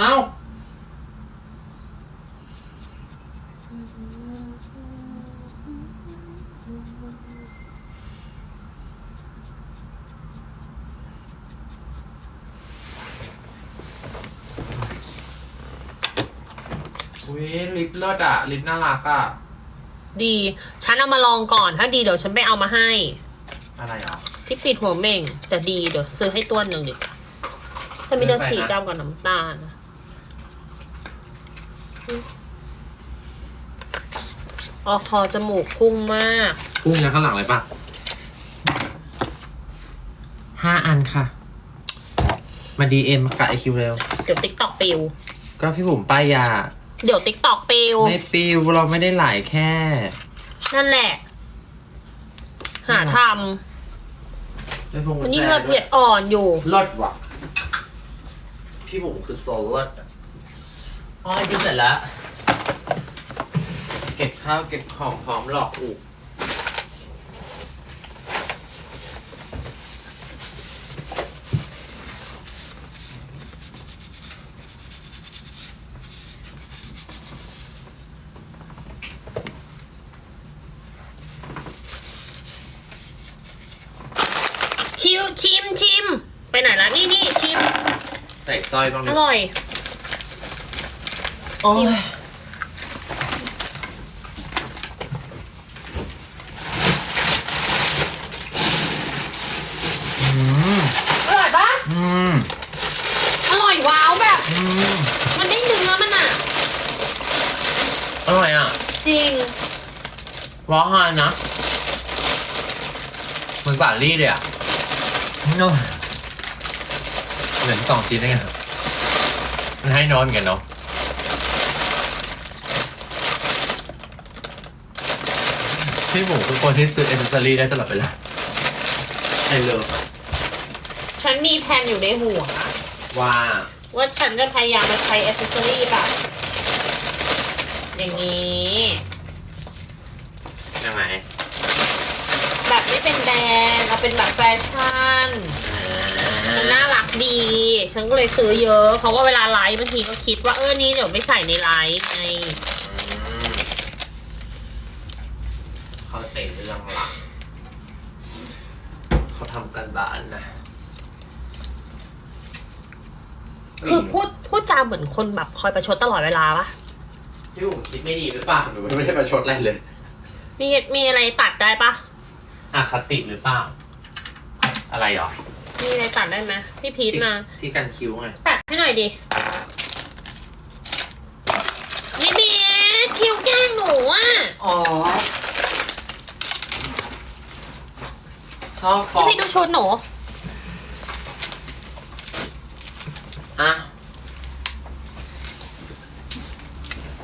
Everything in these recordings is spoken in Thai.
เอ้าอุ้ยลิปเลิศอะลิปน่ารักอะดี ฉันเอามาลองก่อน ถ้าดีเดี๋ยวฉันไปเอามาให้ อะไรอะที่ปิดหัวเม่งแต่ดีเดี๋ยวซื้อให้ตัวหนึ่งดีกว่าถ้ามีแต่สีดำกับน้ำตาลนะ ออคอจมูกพุ่งมาก พุ่งยังข้างหลังเลยปะห้าอันค่ะ มาดีเอ็มกับไอคิวเร็ว เดี๋ยวติ๊กตอกปิว ก็พี่บุ๋มป้ายยา เดี๋ยวติ๊กตอกปิว ไม่ปิวเราไม่ได้หลายแค่ นั่นแหละ หาทไม่พุ่งำวันนี้ละเอียดอ่อนอยู่ เลิศว่ะ พี่บุ๋มคือโซลเลิศอะ อ๋อกินเสร็จแล้ว เก็บข้าวเก็บของพร้อมหลอกอูกชิวชิมชิม ไปไหนละนี่นี่ชิม ใส่สร้อยบ้างอดิร่อย โอ้ยอืมอร่อยปะอืมอร่อยว้าวแบบ อืมมันได้เนื้อมันอะ อร่อยอะจริง ว้าวฮานนะเหมือนสาลี่เลยอะโอ้ยเหมือนสองชิ้นได้ไงมันให้น้อยเหมือนกันเนาะ พี่หมูคือคนที่ซื้อเอเซอรี่ได้ตลอดเวลาไอเลิฟฉันมีแผนอยู่ในหัว ว่าว่าฉันจะพยายามมาใช้อ c เซสซอรี่แบบ อย่างนี้ ยังไงแบบไม่เป็นแบรนด์เอาเป็นแบบแฟชั่น มันน่ารักดี ฉันก็เลยซื้อเยอะ เพราะว่าเวลาไลฟ์บางทีก็คิดว่าเออ นี้เดี๋ยวไม่ใส่ในไลฟ์ไง เขาเซ็นเรื่องหลักเขาทำกันบ้านนะคือพูดพูดจาเหมือนคนแบบคอยประชดตลอดเวลาปะพี่ผมคิดไม่ดีหรือเปล่าหนูไม่ได้ประชดอะไรเลยมีมีอะไรตัดได้ปะอคติหรือเปล่า อะไรหรอ มีอะไรตัดได้ไหมพี่พีทมา ที่กันคิ้วไง ตัดให้หน่อยดินี่บีคิวแกล้งหนูอะ อ๋อ ชอบฟอพี่งพีทดูชุดหนู อะ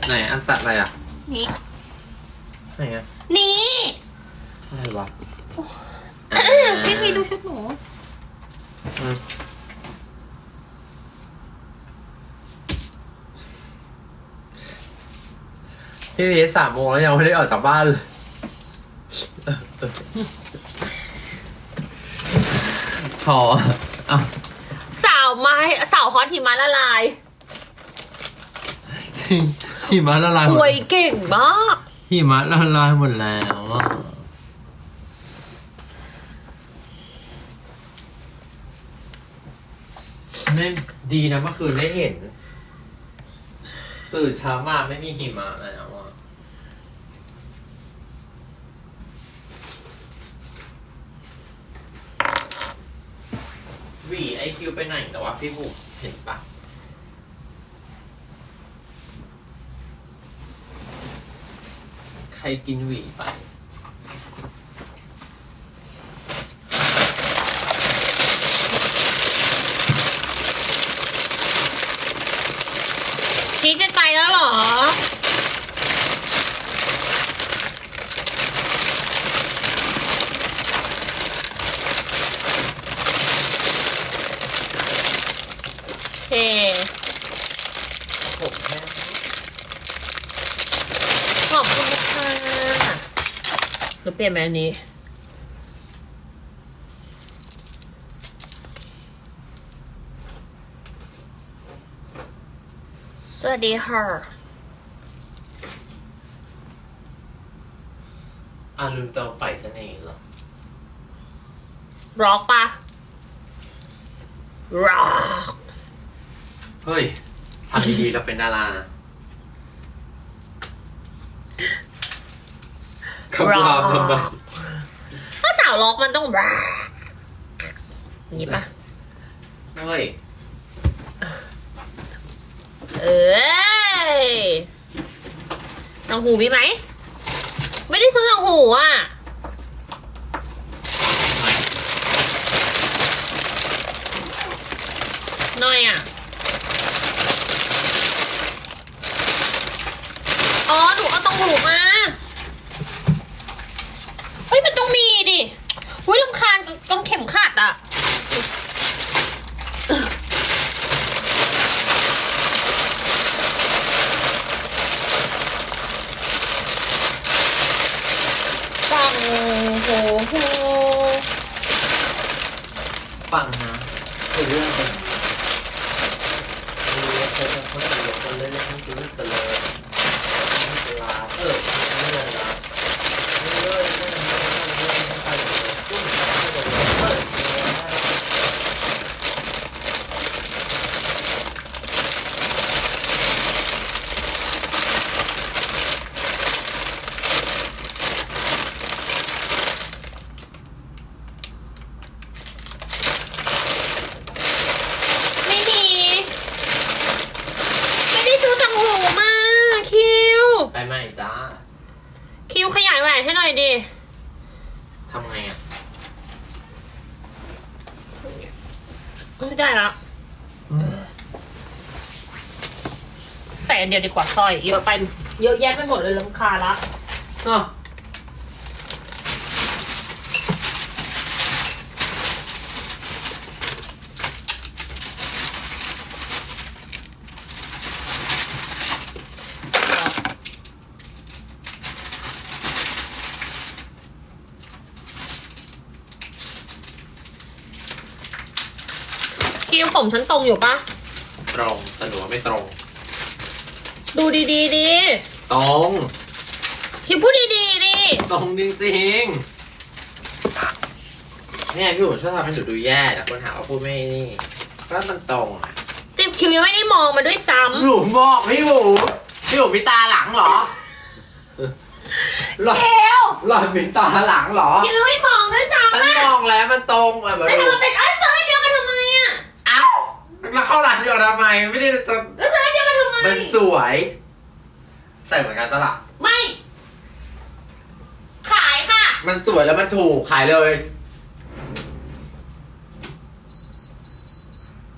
ไหนอันตัดอะไรอะ นี่ ไหนอะนี่ อะไรวะพี่พีทดูชุดหนู อืมพี่พีชสามโมงแล้วยังไม่ได้ออกจากบ้านเลย พออะสาวไม้สาวฮอตหิมะละลายจริงหิมะละลายหมอดวยเก่งมากหิมะละลายหมดแล้วอะไม่ดีนะเมื่อคืนได้เห็น ตื่นเช้ามาไม่มีหิมะแล้วอะหวีไอ คิวไปไหนแต่ว่าพี่บุกเห็นปะใครกินหวีไป พีทจะไปแล้วเหรอ โอเค ผมแค่ ขอบคุณค่ะ หรือเปลี่ยนแบบอันนี้วัสดีค่ะอ่าลืมเติมไฟเสน่ห์เหรอร็อกปะร็อก เฮ้ยทำดีๆเราเป็นดารา คำรามทำไมถ้าสาวล็อกมันต้องร็อกอย่างนี้ปะเฮ้ยเอ้ยตังหูมีไหม ไม่ได้ซื้อตังหูอะ หน่อยอะ อ๋อ หนูเอาตังหูมา เฮ้ย มันต้องมีดิอุ้ยลำคาญตรงเข็มขัดอะ ตังหูหู ฟังนะคือเรื่องเป็นรู้ว่าเธอเป็นคนเดียวกันเลยทั้งชีวิตกันเลยไม่เป็นไรเออไม่เป็นไรไม่เลยไม่เป็นไรไม่เป็นไรไม่เป็นไรตุ้มไม่เป็นไรเออ ไม่มี ไม่ได้ซื้อตังหูมา คิว ไปใหม่จ้า คิวขยายแหวนให้หน่อยดิ ทำไงอะ เอ้ยได้แล้วแต่อัน เดียวดีกว่าสร้อย เยอะไปเยอะแยะไปหมดเลยลำคาละอ๋อคิวผมฉันตรงอยู่ปะตรงแต่หนูว่าไม่ตรง ดูดีๆดีตรงคิวพูดดีๆดิตรงจริงๆเนี่ยพี่หมูชอบทำให้หนูดูแย่แต่คนหาว่าพูดไม่นี่ก็มันตรงอะติบคิวยังไม่ได้มองมาด้วยซ้หนูบอกพี่หมูพี่หมูมีตาหลังเหรอหล่อำเอวหล่อนมีตาหลังเหรอคิวยังไม่มองด้วยซ้ำฉันอะมองแล้วมันตรงอะแบบแล้วทำไมเป็นเอ้ยซื้ออันเดียวกันทำไมอะเอ้าแล้วเข้าร้านเดียวกันทำไมไม่ได้จะ มมันสวย ใส่เหมือนกันตลาดไม่ ขายค่ะ มันสวยแล้วมันถูกขายเลย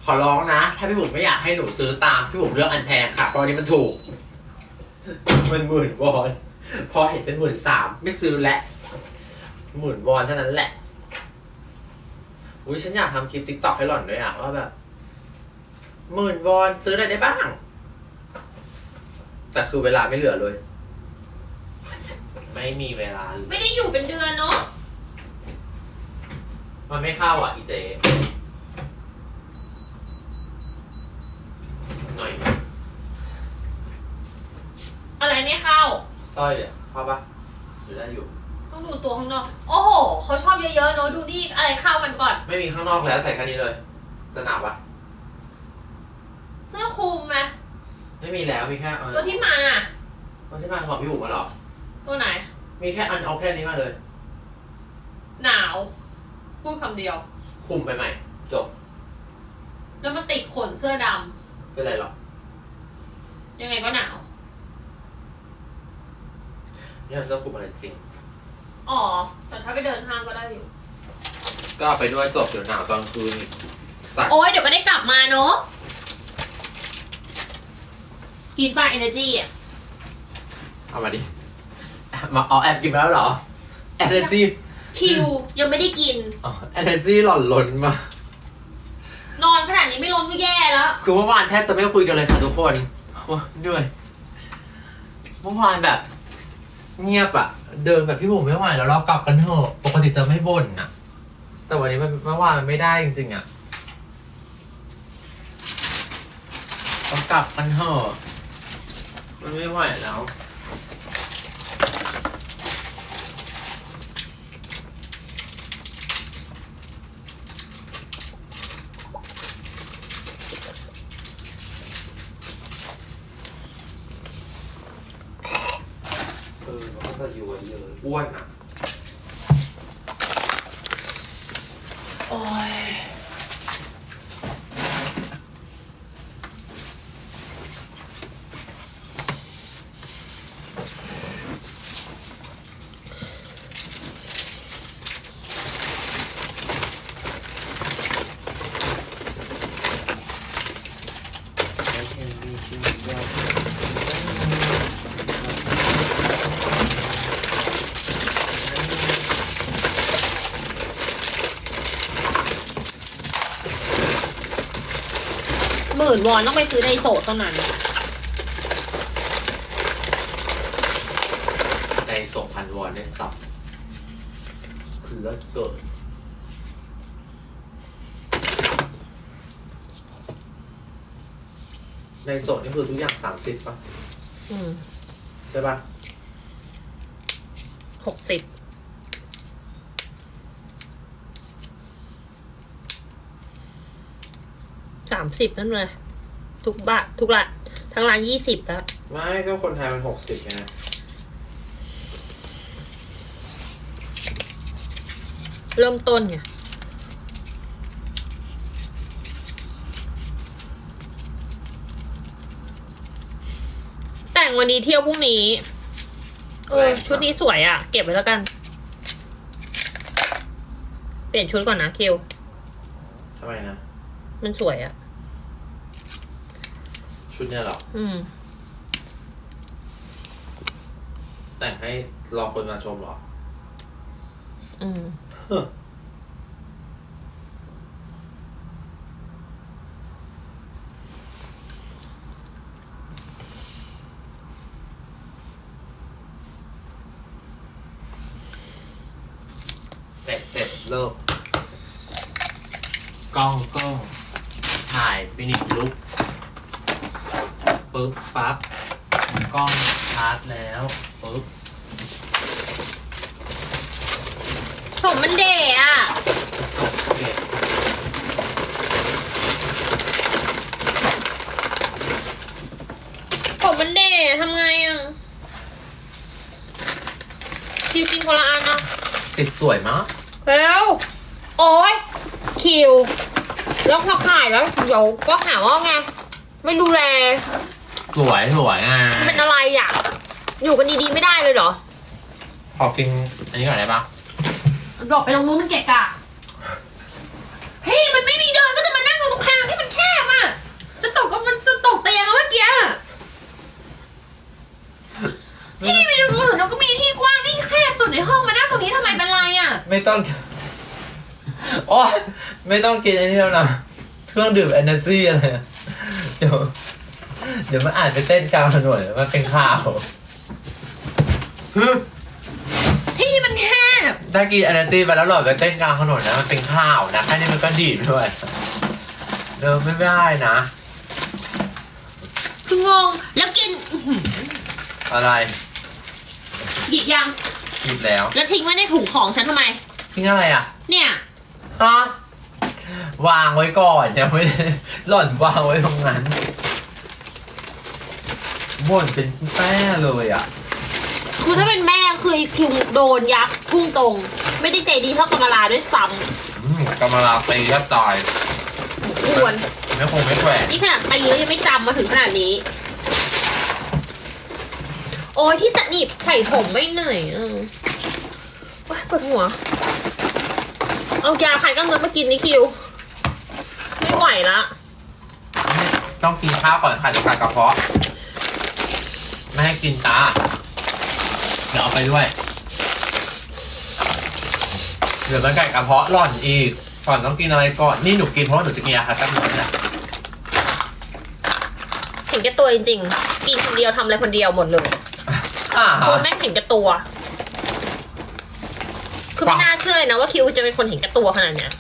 ขอร้องนะ ถ้าพี่บุ๋มไม่อยากให้หนูซื้อตามพี่บุ๋มเลือกอันแพงค่ะเพราะอันนี้มันถูก มันหมื่นวอนพอเห็นเป็นหมื่นสามไม่ซื้อแล้วหมื่นวอนเท่านั้นแหละ อุ้ยฉันอยากทำคลิปติ๊กต็อกให้หล่อนด้วยอะว่าแบบหมื่นวอนซื้ออะไรได้บ้าง แต่คือเวลาไม่เหลือเลย ไม่มีเวลาเลยไม่ได้อยู่เป็นเดือนเนาะมันไม่เข้าอะอีเจหน่อยอะไรไม่เข้าสร้อยอะเข้าปะหรือได้อยู่ ต้องดูตัวข้างนอก โอ้โหเขาชอบเยอะๆเนาะดูดิอะไรเข้ากันก่อน ไม่มีข้างนอกแล้วใส่แค่นี้เลย จะหนาปะเสื้อคลุมไหม ไม่มีแล้วมีแค่เออตัวที่มามันที่มาของพี่บุ๋มมาหรอ ตัวไหน มีแค่อันเอาแค่นี้มาเลย หนาว พูดคำเดียว คุมไปใหม่ จบ แล้วมันติดขนเสื้อดเป็นไรหรอกำยังไงก็หนาว นี่เราเสื้อคลุมอะไรจริง อ๋อ แต่ถ้าไปเดินห้างก็ได้อยู่ ก็เอาไปด้วยจบเดี๋ยวหนาวตอนคืนอีกใส่โอ้ยเดี๋ยวก็ได้กลับมาเนาะ กินปลาเอเนอร์จีอะเอามาดิ มาเอาแอบกินไปแล้วเหรอแอนเนจีคิวยังไม่ได้กิน แอนเนจีหล่อนล้นมานอนขนาดนี้ไม่ลงก็แย่แล้วคือเมื่อวานแทบจะไม่คุยกันเลยค่ะทุกคนโอ้ยเหนื่อยเมื่อวานแบบ เงียบอะเดินแบบพี่บุ๋มไม่ไหวแล้วเรากลับกันเถอะปกติจะไม่บ่นอะแต่วันนี้มันเมื่อวานมันไม่ได้จริงๆอะเรากลับกันเถอะ มันไม่ไหวแล้ว เออมันก็จะอยู่เยอะอ้วนอะ โอ้ย ห มื่นวอนต้องไปซื้อในโสดเท่านั้น ในส่งพันวอนได้สับคือเลิศเกิดในโสดนี่คือทุกอย่างสามสิบป่ะ อืมใช่ป่ะหกสิบามสิบนั่นเลย ทุกบาททุกละทั้งร้านยี่สิบแล้ว ไม่ก็คนไทยมันหกสิบไงเริ่มต้นไงแต่งวันนี้เที่ยวพรุ่งนี้ เออ ชุดนี้สวยอะ่ะ เก็บไว้แล้วกัน เปลี่ยนชุดก่อนนะคิวทำไมนะ มันสวยอะ่ะ ชุดเนี่ยเหรอ อืม แต่งให้รอคนมาชมเหรอ อืม เสร็จเสร็จเลิกกล้องกล้องถ่ายฟินิชลุกปึ๊บปั๊บกล้องชาร์จแล้วปึ๊บ ผมมันเดะอะ เก็บ ผมมันเดะทำไงอะคิวกินคนละอันนะ ติดสวยมาก แล้วโอ้ยคิว แล้วพอขายแล้วเดี๋ยวก็หาว่าไง ไม่ดูแล สวยสวยอะเป็นอะไรอะ อยู่กันดีๆไม่ได้เลยเหรอ ขอกินอันนี้ก่อนได้ปะดอกไปตรงนู้นมันเกะกะเฮ้ยมันไม่มีเดินก็จะมานั่งตรงทางที่มันแคบอะ จะตกก็มันจะตกเตียงแล้วเมื่อกี้อะพี่ไปตรงอื่นเราก็มีที่กว้างนี่แคบสุดในห้องมานั่งตรงนี้ทำไมเป็นไรอะ ไม่ต้อง โอ้ยไม่ต้องกินอันนี้แล้วนะเครื่องดื่ม energy อะไรนะเดี๋ยว เดี๋ยวมันอาจจะเต้นกลางถนนมันเป็นข่าว ที่มันแคบถ้ากิน energy ไปแล้วหลอดไปเต้นกลางถนนนะมันเป็นข่าวนะแค่นี้มันก็ดีดด้วยเดี๋ยวไม่ได้นะ คืองง แล้วกินอื้อหืออะไรหยิบยัง กินแล้ว แล้วทิ้งไว้ในถุงของฉันทำไม ทิ้งอะไรอะ เนี่ย ฮะวางไว้ก่อนยังไม่ได้หล่อนวางไว้ตรงนั้นบ่นเป็นแป้เลยอะ คือถ้าเป็นแม่คือคิวโดนยักษ์พุ่งตรง ไม่ได้ใจดีเท่ากำมะลาด้วยซ้อืมกำมะลาตีแทบตายำควร ไม่คงไม่แขวนนี่ขนาดตีแล้วยังไม่จำมาถึงขนาดนี้ โอ้ยที่สนิบใส่ผมไม่เหนื่อยเออโอ๊ยปวดหัว เอายาคลายกล้ามเนื้อมากินนี่คิว ไม่ไหวละต้องกินข้าวก่อนค่ะจะขาดกระเพาะ ไม่ให้กินตา เดี๋ยวเอาไปด้วย เดี๋ยวมันไก่กระเพาะหล่อนอีก ก่อนต้องกินอะไรก่อน นี่หนูกินเพราะว่าหนูจะกินยาคลายกล้ามเนื้อเนี่ยเห็นแก่ตัวจริงๆ กินคนเดียวทำอะไรคนเดียวหมดเลยอ่า คนแม่งเห็นแก่ตัวคือ ไม่น่าเชื่อเลยนะว่าคิวจะเป็นคนเห็นแก่ตัวขนาดเนี้ย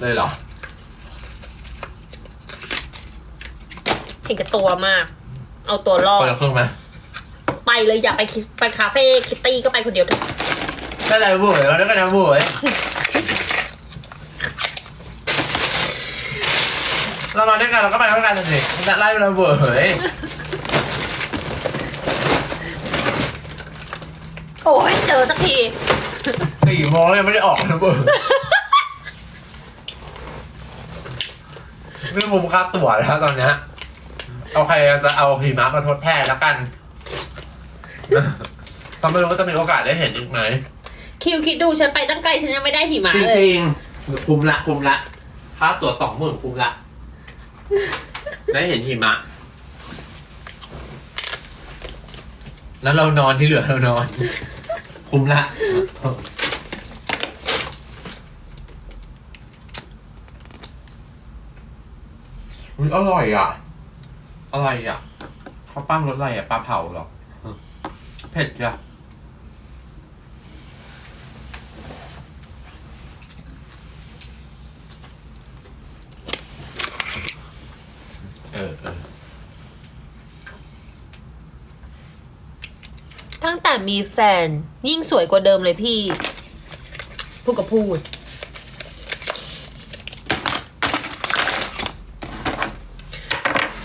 เลยเหรอ เห็นแกับตัวมาก เอาตัวรอคดนละครึ่งไหมไปเลยอย่าไปคิดไปคาเฟ่คิตตี้ก็ไปคนเดียวเถอะถ้าใจบุ๋ยแล้วก็นะบุ๋ยเรามาด้วยกันเราก็ไปด้วยกันสิจะไล่เราบุ๋ย โอ้ยเจอสักทีสี่โมงยังไม่ได้ออกนะเบุ๋ยไม่มุมค่าตั๋วแล้วตอนเนี้ยโอเครจะเอาพีมามาทดแทนแล้วกันก็ไม่รู้ว่าจะมีโอกาสได้เห็นอีกไหมคิวคิดดูฉันไปตั้งไกลฉันยังไม่ได้หิมะจเลยริงๆคุ้มละคุ้มละค่าตั๋วสองหมื่นคุ้มละ ได้เห็นหิมะ แล้วเรานอนที่เหลือเรานอน คุ้มละ อุ้ยอร่อยอะ อะไรอะข้าวปั้งรสอะไรอะ ปลาเผาเหรอ เผ็ดจ้ะเออเออ ตั้งแต่มีแฟนยิ่งสวยกว่าเดิมเลยพี่ พูดกับพูด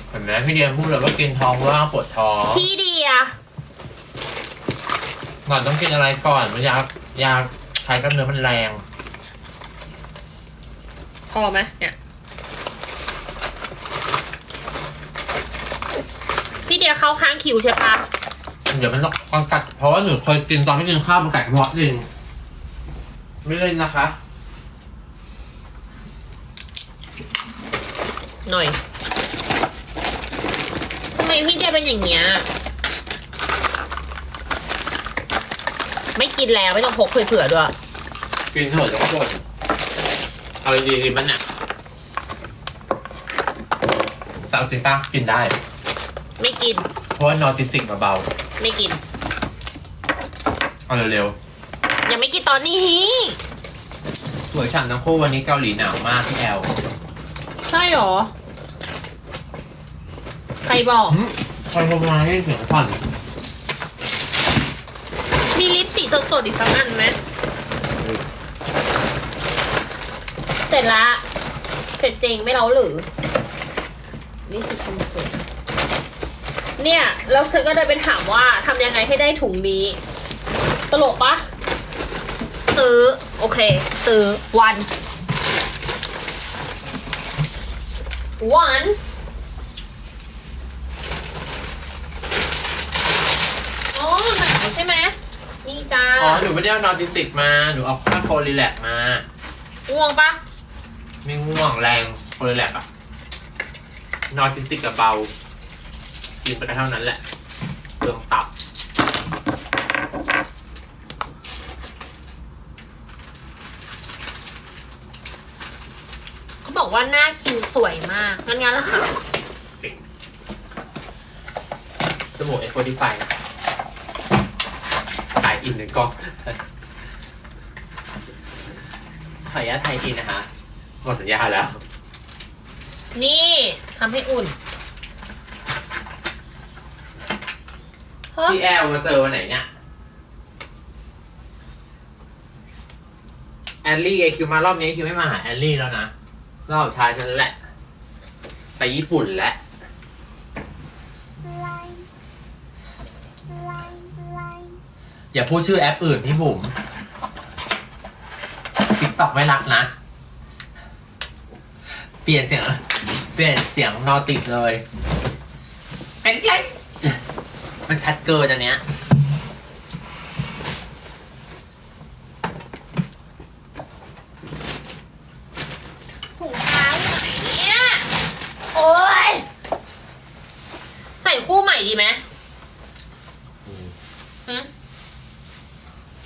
เห็นไหมพี่เดียนพูดเลยว่ากินท้องว่างปวดท้องพี่เดียก่อนต้องกินอะไรก่อนมันยายาใช้กล้ามเนื้อมันแรง พอไหมเนี่ยพี่เดียเข้าข้างคิวใช่ปะ เดี๋ยวมันต้องกัดเพราะว่าหนูเคยกินตอนไม่กินข้าวมันกัดกระเพาะจริงไม่เล่นนะคะ หน่อยทำไมพี่เดียเป็นอย่างเงี้ย ไม่กินแล้วไม่ต้องพกเผื่อๆด้วย กินเถอะจะก็บ่นเอาดีๆมันเนี่ยแต่เอาจริงป้ากินได้ ไม่กิน เพราะว่านอร์ติสิกเบา ไม่กินๆเอาเร็วยังไม่กินตอนนี้ ๆสวยฉ่ำทั้งคู่วันนี้เกาหลีหนาวมากพี่แอลใช่หรอ ใครบอก คอยโทรมาให้เสียงสั่นมีลิปสีสดๆอีกสักอันไหมเสร็จละ เสร็จจริงไม่เล้าหรือ นี่คือชมพู เนี่ยแล้วฉันก็เดินไปถามว่าทำยังไงให้ได้ถุงนี้ ตลกปะซื้อ โอเค ซื้อวันวันอ๋อหนาวใช่ไหมนี่จ้าอ๋อ หนูไม่ได้เอานอร์ติสิกมา หนูเอาค่าโคลีแลกมา ง่วงปะไม่ง่วงแรงโคลีแลกอะนอร์ติสิกกับเบา กินไปก็เท่านั้นแหละเปลืองตับ เขาบอกว่าหน้าคิวสวยมาก งั้นงั้นละค่ะสิ่งสมุนเอฟโฟดีไฟขายอินหนึ่งกล่องขออนุญาตไทยอินนะคะหมดสัญญาแล้ว นี่ทำให้อุ่น เฮ้ย พี่แอลมาเจอวันไหนเนี่ยแอลลี่ไอคิวมารอบนี้คิวไม่มาหาแอลลี่แล้วนะ รอบชายฉันแหละ ไปญี่ปุ่นแล้วอย่าพูดชื่อแอปอื่นพี่บุ๋มติ๊กต็อกไม่รักนะ เปลี่ยนเสียง เปลี่ยนเสียงนอติดเลย เป็นไร มันชัดเกินอันเนี้ย ถุงเท้าอยู่ไหนเนี่ย โอ้ย ใส่คู่ใหม่ดีไหมหืม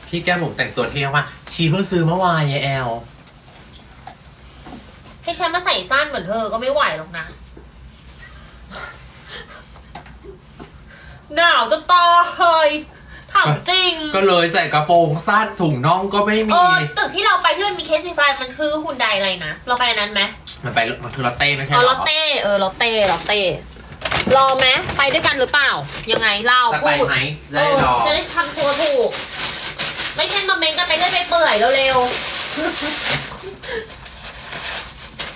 พี่แก้มผมแต่งตัวเท่มากชีเพิ่งซื้อเมื่อวานยายแอล ให้ฉันมาใส่สั้นเหมือนเธอก็ไม่ไหวหรอกนะ หนาวจะตายถามจริง ก็เลยใส่กระโปรงสั้นถุงน่องก็ไม่เอมี อตึกที่เราไปที่มันมีเคสซีไฟมันคือฮุนไดอะไรนะ เราไปอันนั้นไหมมันไปมันคือลอตเต้ไม่ใช่อ๋อเหรลออตเต้เออลอตเต้ลอตเต้รอไหมไปด้วยกันหรือเปล่า ยังไงเล่าจะพูไปดไหมเอได้อรอจะได้ทำตัวถูก ไม่ใช่มาเมนกันไปเรื่อยไปเปื่อยเร็วๆ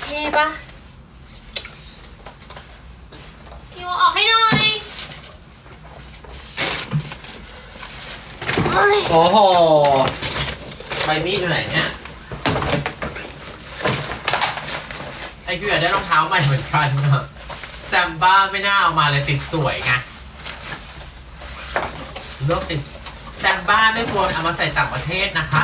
เท่ปะพี่ว่าออกให้หน่อยเอ้ย โอ้โหใบมีดอยู่ไหนเนี่ย ไอคิวอยากได้รองเท้าใหม่เหมือนกันนะแซมบ้าไม่น่าเอามาเลยติดสวยไงเลือกติดแซมบ้าไม่ควรเอามาใส่ต่างประเทศนะคะ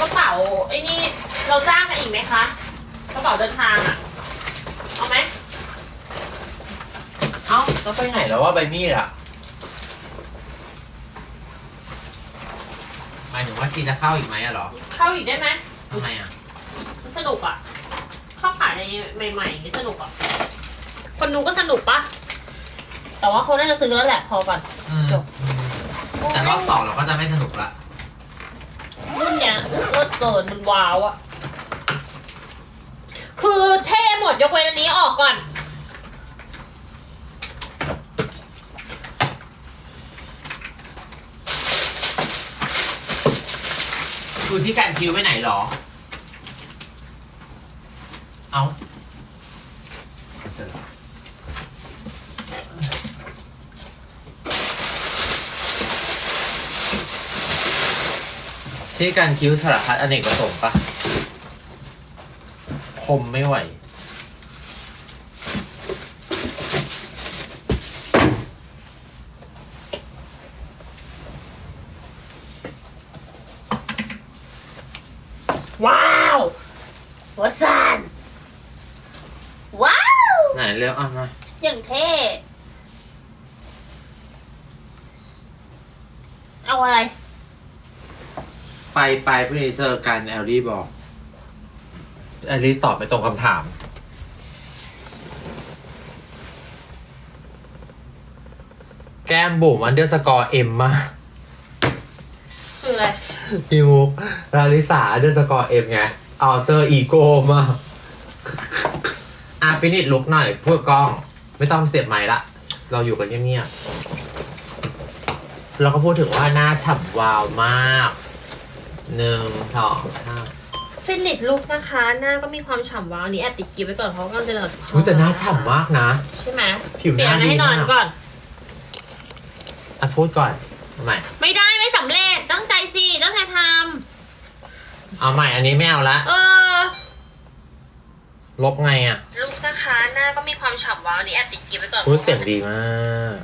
กระเป๋าไอ้นี่เราจ้างกันอีกไหมคะกระเป๋าเดินทางอะเอาไหม เอ้า แล้วไปไหนแล้วว่าใบมีดอะหมายถึงว่าชีจะเข้าอีกไหมอะเหรอเข้าอีกได้ไหมทำไมอะมันสนุกอะเข้าขายในใหม่ๆอย่างนี้สนุกอะคนดูก็สนุกปะแต่ว่าเขาน่าจะซื้อแล้วแหละพอก่อน อืมจบ แต่รอบสองเราก็จะไม่สนุกละรุ่นเนี้ยเลิศเกินมันว้าวอะคือเท่หมดยกเว้นอันนี้ออกก่อน คือที่การคิวไปไหนหรอ เอาที่การคิ้วสารพัดอเนกประสงค์ปะคมไม่ไหวาว หัวซันว้าว ไหนเร็วอะมาอย่างเท่ เอาอะไร ไปไปพรุ่งนี้เจอกันแอลลี่บอกแอลลี่ตอบไม่ตรงคำถาม แก้มบุ๋มอันเดอร์สกอร์เอ็มมาคืออะไร พี่มุกลาลิสาอันเดอร์สกอร์เอ็มไง อัลเตอร์อีโก้มากอะฟินิชลุกหน่อยพูดกล้อง ไม่ต้องเสียบไม้ละ เราอยู่กันเงียบๆเราก็พูดถึงว่าหน้าฉ่ำวาวมากหนึ่งสองห้าฟินิชลุกนะคะ หน้าก็มีความฉ่ำว้าวอันนี้แอบติดกิฟไว้ก่อนเพราะว่าก็จะเดินอุ๊ยแต่หน้าฉ่ำมากนะ ใช่ไหมผิวหเปลี่ยน้านดีให้นอนมากก่อน อะพูดก่อนเอาใหม่ไม่ได้ไม่สำเร็จ ตั้งใจสิ ตั้งใจท เอาใหม่อันนี้ไม่เอาละำเออ ลบไงอะลุกนะคะ หน้าก็มีความฉ่ำว้าวอันนี้แอบติดกิฟไว้ก่อนพูดเสียงดีมาก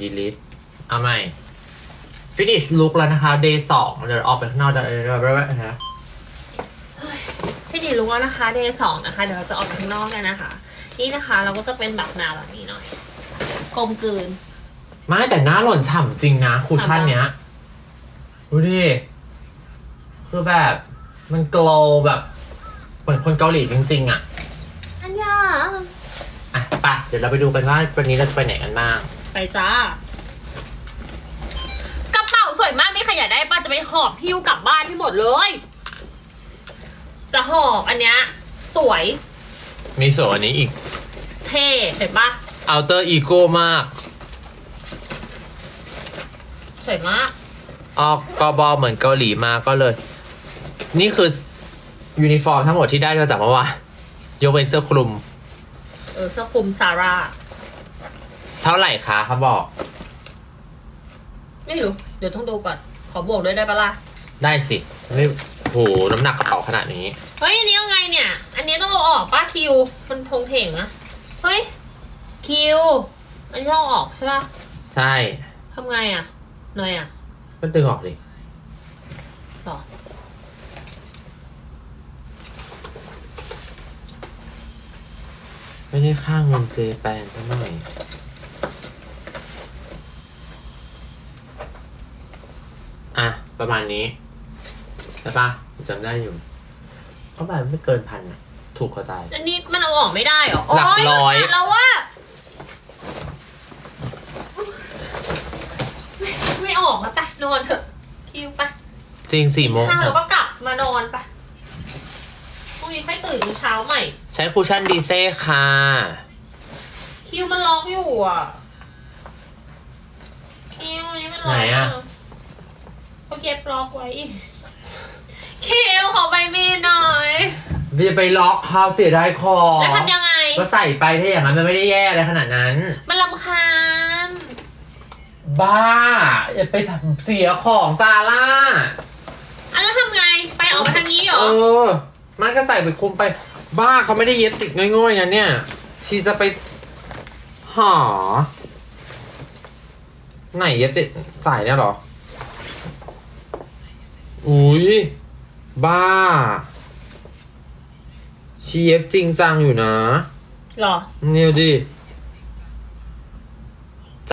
ดีลิทเอาใหม่ finish look แล้วนะคะ day สองเดี๋ยวออกไปข้างนอกเดี๋ยวเดี๋ยวเดี๋ยวเดี๋ยวนะฟินิชลุกแล้วนะคะเดย์สองนะคะ เดี๋ยวเราจะออกไปข้างนอกกันนะคะ นี่นะคะเราก็จะเป็นแบบแนวแบบนี้หน่อย กลมกลืน ไม่แต่หน้าหล่อนฉ่ำจริงนะ คูชั่นเนี้ย ดูดิคือแบบมันโกลแบบเหมือนคนเกาหลีจริงๆอะ อันยาอะไปเดี๋ยวเราไปดูกันว่าวันนี้เราจะไปไหนกันบ้าง ไปจ้ากระเป๋าสวยมากมีใครอยากได้ป้าจะไปหอบหิ้วกลับบ้านที่หมดเลย จะหอบอันเนี้ยสวยมีส่วนอันนี้อีก เท่เห็นปะ outer ego มาก สวยมาก ออกกบอเหมือนเกาหลีมาก็เลย นี่คือยูนิฟอร์มทั้งหมดที่ได้มาจากเมื่อวานยกเว้นเสื้อคลุม เออเสื้อคลุมซาร่า เท่าไหร่คะเขาบอก ไม่รู้ เดี๋ยวต้องดูก่อน ขอบวกด้วยได้ปะล่ะ ได้สิไม่โหน้ำหนักกระเป๋าขนาดนี้ เฮ้ย อันนี้ยังไงเนี่ย อันนี้ต้องเอาออกป้าคิว มันทงเถ่งอะเฮ้ย คิว อันนี้ต้องเอาออกใช่ปะใช่ทำไงอะหน่อยอะ มันตึงออกดิหรอไม่ได้ข้างเงินเจแปนซะหน่อยอะ ประมาณนี้ใช่ปะจำได้อยู่เขาแบบไม่เกินพันอะถูกเขาตาย อันนี้มันเอาออกไม่ได้เหรอหลักร้อยโมันขาดแล้วว่า ไม่ออกแล้วไปนอนเถอะคิวไปเจจริงสี่โมงข้าวแล้วก็กลับมานอนไปพรุ่งนี้ค่อยตื่นเช้าใหม่ ใช้คูชั่นดีเซ่ค่ะ คิวมันล็อกอยู่อะคิวอันนี้มันล็อกไหนอะ เขาเก็บล็อกไว้คิวขอใบมีดหน่อยพี่จะไปล็อกเขาเสียดายของแล้วทำยังไง ก็ใส่ไปถ้าอย่างนั้นมันไม่ได้แย่อะไรขนาดนั้น มันลำคาญ บ้า อย่าไปทำเสียของซาร่า อะแล้วทำไง ไปออกมาทางนี้เหรเออ อ มันก็ใส่ไปคุมไป บ้าเขาไม่ได้เย็บติดง่อยๆนะเนี่ย ชีจะไปหาไหนเย็บติดใส่เนี่ยเหรอ อุ้ยบ้า ชีเย็บจริงจังอยู่นะเหรอ เนี่ยดิ